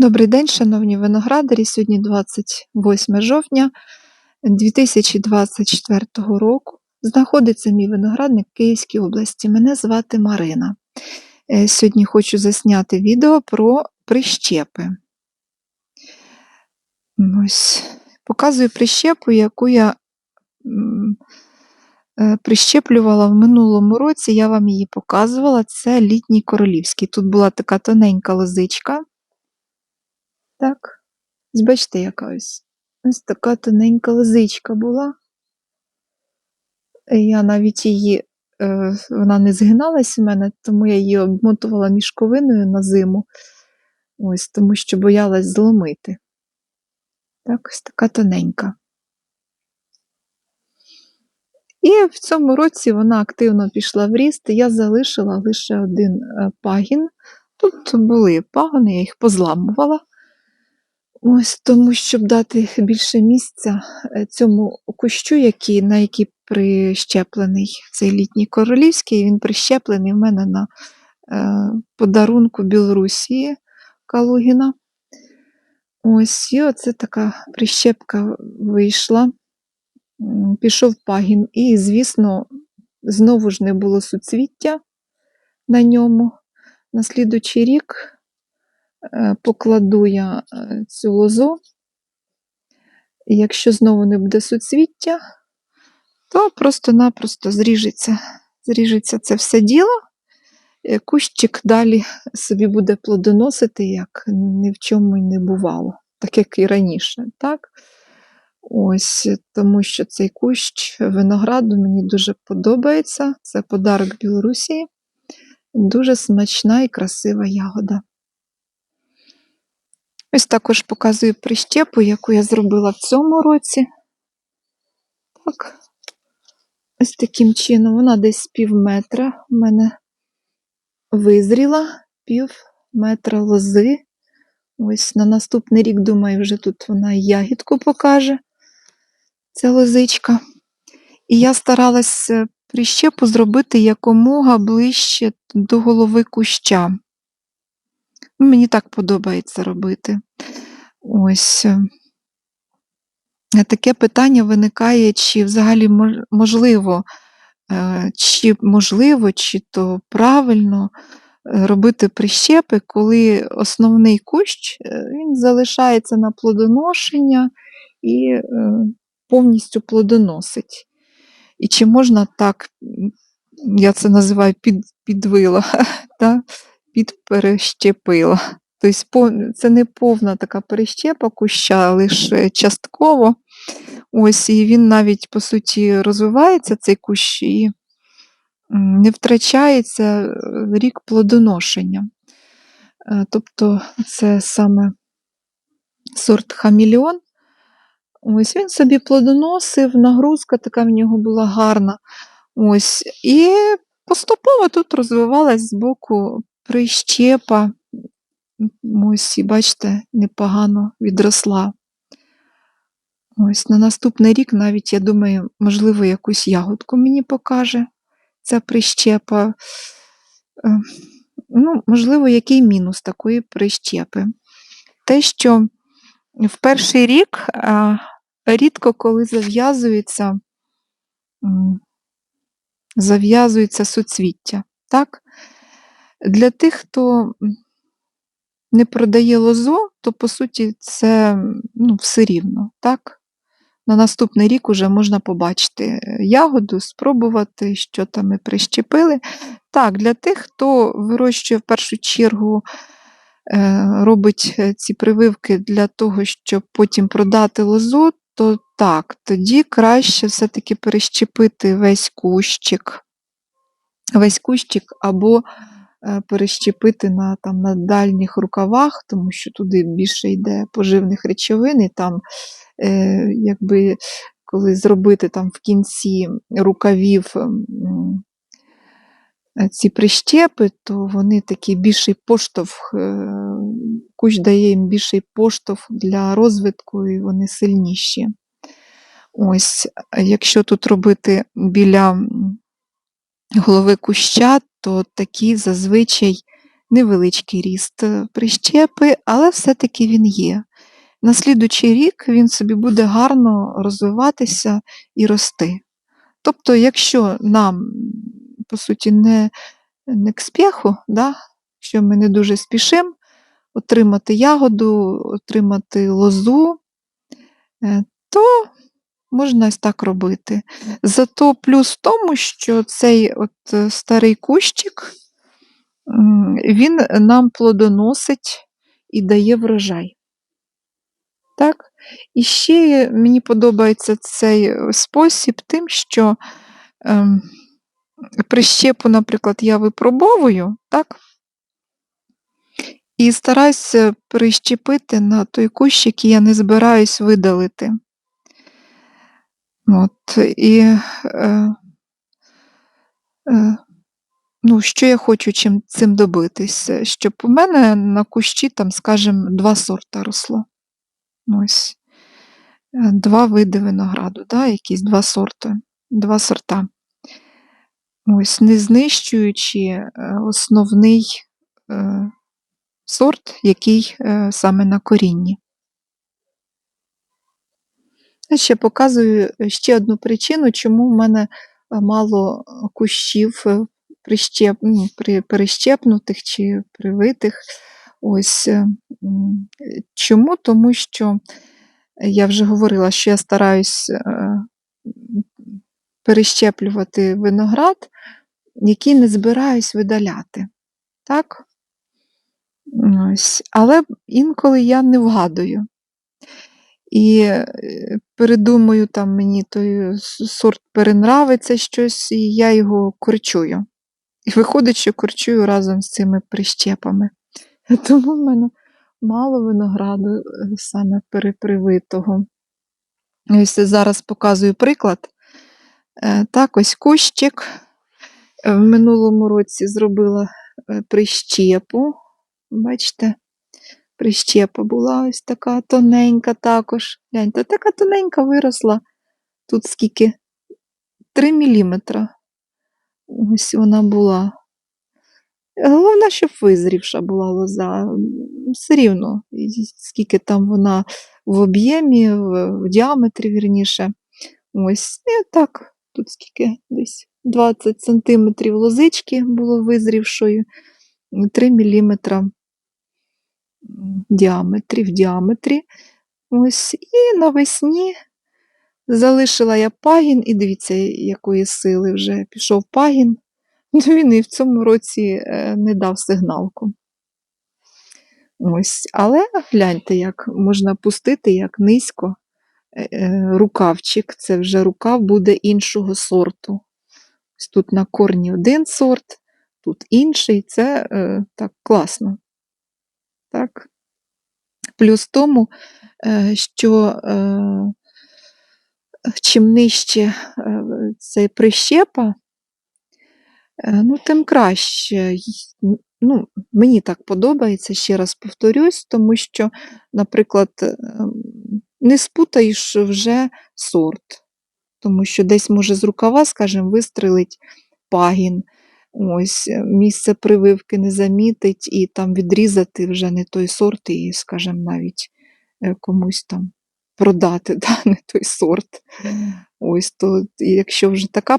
Добрий день, шановні виноградарі. Сьогодні 28 жовтня 2024 року. Знаходиться мій виноградник в Київській області. Мене звати Марина. Е, Сьогодні хочу засняти відео про прищепи. Ось. Показую прищепу, яку я е, прищеплювала в минулому році. Я вам її показувала. Це літній королівський. Тут була така тоненька лозичка. Так. Ось Бачите, яка ось. Ось така тоненька лозичка була. Я навіть її, е, вона не згиналась у мене, тому я її обмотувала мішковиною на зиму. Ось, тому що боялась зломити. Так, ось така тоненька. І в цьому році вона активно пішла в ріст, я залишила лише один е, пагін. Тут були пагони, я їх позламувала. Ось тому, щоб дати більше місця е, цьому кущу, який, на який прищеплений цей літній королівський, він прищеплений в мене на е, подарунку Білорусі Калугіна. Ось, і оце така прищепка вийшла, пішов пагін, і, звісно, знову ж не було суцвіття на ньому. На слідучий рік покладу я е, цю лозу. Якщо знову не буде суцвіття, то просто-напросто зріжеться, зріжеться це все діло. Е, Кущик далі собі буде плодоносити, як ні в чому й не бувало, так як і раніше. Так? Ось, тому що цей кущ винограду мені дуже подобається. Це подарок Білорусі. Дуже смачна і красива ягода. Ось також показую прищепу, яку я зробила в цьому році. Так. Ось таким чином, вона десь пів метра в мене визріла, пів метра лози. Ось на наступний рік, думаю, вже тут вона ягідку покаже, ця лозичка. І я старалась е, прищепу зробити якомога ближче до голови куща. Мені так подобається робити. Ось. е. Е, Таке питання виникає, чи взагалі можливо, е, чи можливо, чи то правильно робити прищепи, коли основний кущ він залишається на плодоношення і повністю плодоносить. І чи можна так, я це називаю під, підвила, та, підперещепила. Тобто це не повна така перещепа куща, лише частково. Ось, і він навіть, по суті, розвивається, цей кущ, і не втрачається е, рік плодоношення. Е, Тобто це саме сорт хаміліон. Ось він собі плодоносив, нагрузка така в нього була гарна. Ось, і поступово тут розвивалась з боку прищепа. Ось, бачите, непогано відросла. Ось на наступний рік навіть, я думаю, можливо, якусь ягодку мені покаже ця прищепа. Е, Ну, можливо, який мінус такої прищепи? Те, що в перший рік рідко коли зав'язується, зав'язується суцвіття. Так? Для тих, хто не продає лозу, то по суті це ну, все рівно. Так? На наступний рік уже можна побачити е, ягоду, спробувати, що там ми прищепили. Так, для тих, хто вирощує в першу чергу, е, робить е, ці прививки для того, щоб потім продати лозу, то так, тоді краще все-таки перещепити весь кущик, весь кущик або перещепити на, там, на дальніх рукавах, тому що туди більше йде поживних речовин, і там, е, якби, коли зробити там в кінці рукавів е, ці прищепи, то вони такий більший поштовх, е, кущ дає їм більший поштовх для розвитку, і вони сильніші. Ось, якщо тут робити біля голови куща, то такі зазвичай невеличкий ріст е, прищепи, але все-таки він є. На слідучий рік він собі буде гарно розвиватися і рости. Тобто, якщо нам, по суті, не, не к спеху, да, якщо ми не дуже спішимо отримати ягоду, отримати лозу, е, то можна ось так робити. Зато плюс в тому, що цей от е, старий кущик, він нам плодоносить і дає врожай. Так? І ще мені подобається цей е, спосіб тим, що ем, прищепу, наприклад, я випробовую, так? І стараюся прищепити на той кущ, який я не збираюсь видалити. От, і е, е, ну, що я хочу чим, цим добитися? Щоб у мене на кущі, там, скажімо, два сорта росло. Ось. Е, Два види винограду, да, якісь два сорти, два сорта. Ось, не знищуючи е, основний е, сорт, який е, саме на корінні. Ще показую е, ще одну причину, чому в мене е, мало е, кущів прищеп, ну, при, перещепнутих чи привитих. Ось чому? Тому що я вже говорила, що я стараюсь перещеплювати виноград, який не збираюсь видаляти. Так? Ось. Але інколи я не вгадую. І е, передумаю, там мені той с- сорт перенравиться щось, і я його корчую. І виходить, що корчую разом з цими прищепами. Тому в мене мало винограду е, саме перепривитого. Ось зараз показую приклад. Е, Так, ось кущик. Е, В минулому році зробила е, прищепу. Бачите, прищепа була ось така тоненька також. Гляньте, така тоненька виросла. Тут скільки? 3 мм. Ось вона була. Головне, щоб визрівша була лоза. Все рівно, скільки там вона в об'ємі, в, в діаметрі, вірніше. Ось, і так, тут скільки десь 20 см лозички було визрівшою, 3 мм діаметрі, в діаметрі. Ось, і навесні залишила я пагін, і дивіться, якої сили вже пішов пагін. Він і в цьому році е, не дав сигналку. Ось, але гляньте, як можна пустити, як низько е, е, рукавчик. Це вже рукав буде іншого сорту. Ось тут на корні один сорт, тут інший. Це так класно. Так? Плюс тому, е, що е, чим нижче е, цей прищепа, ну, тим краще. Ну, мені так подобається, ще раз повторюсь, тому що, наприклад, не спутаєш вже сорт, тому що десь може з рукава, скажімо, вистрелить пагін, ось е, місце прививки не замітить, і там відрізати вже не той сорт, і, скажімо, навіть е, комусь там продати да, не той сорт. Ось то, якщо вже така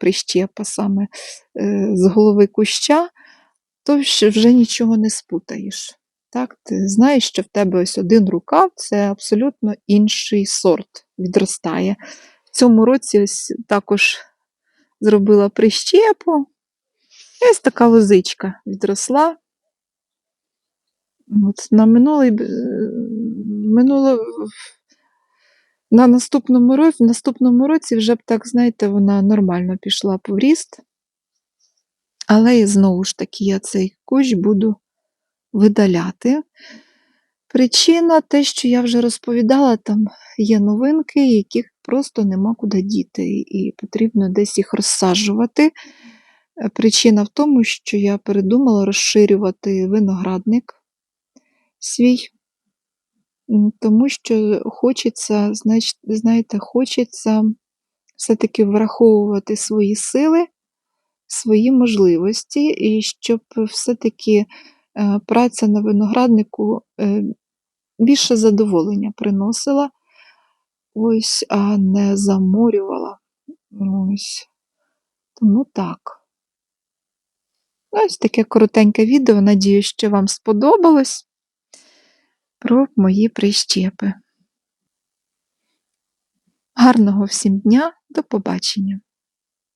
прищепа саме е, з голови куща, то вже нічого не спутаєш. Так, ти знаєш, що в тебе ось один рукав це абсолютно інший сорт відростає. В цьому році ось також зробила прищепу. Ось така лозичка відросла. От на минулий, е, минуло, на наступному році, в наступному році вже б так, знаєте, вона нормально пішла по вріст. Але і знову ж таки я цей кущ буду видаляти. Причина те, що я вже розповідала, там є новинки, яких просто нема куди діти, і потрібно десь їх розсаджувати. Причина в тому, що я передумала розширювати виноградник свій, тому що хочеться, знаєте, хочеться все-таки враховувати свої сили свої можливості, і щоб все-таки е, праця на винограднику е, більше задоволення приносила, ось, а не заморювала. Ось. Тому так. Ось таке коротеньке відео. Надію, що вам сподобалось про мої прищепи. Гарного всім дня, до побачення!